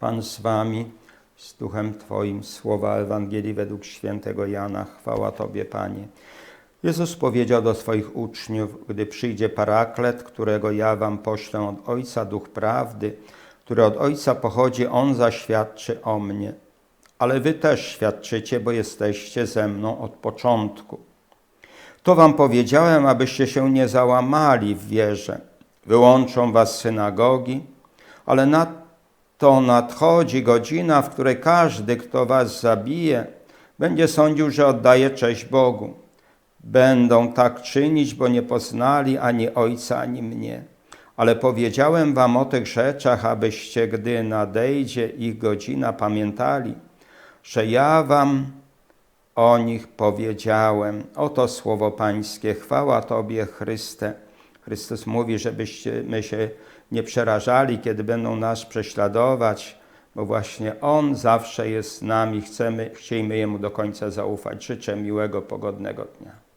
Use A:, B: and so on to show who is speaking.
A: Pan z wami, z duchem Twoim. Słowa Ewangelii według świętego Jana. Chwała Tobie, Panie. Jezus powiedział do swoich uczniów, gdy przyjdzie paraklet, którego ja wam poślę od Ojca, Duch Prawdy, który od Ojca pochodzi, On zaświadczy o mnie. Ale wy też świadczycie, bo jesteście ze mną od początku. To wam powiedziałem, abyście się nie załamali w wierze. Wyłączą was synagogi, ale na to nadchodzi godzina, w której każdy, kto was zabije, będzie sądził, że oddaje cześć Bogu. Będą tak czynić, bo nie poznali ani Ojca, ani mnie. Ale powiedziałem wam o tych rzeczach, abyście, gdy nadejdzie ich godzina, pamiętali, że ja wam o nich powiedziałem. Oto słowo Pańskie. Chwała Tobie, Chryste. Chrystus mówi, żebyśmy my się nie przerażali, kiedy będą nas prześladować, bo właśnie On zawsze jest z nami. Chcemy, chciejmy Jemu do końca zaufać. Życzę miłego, pogodnego dnia.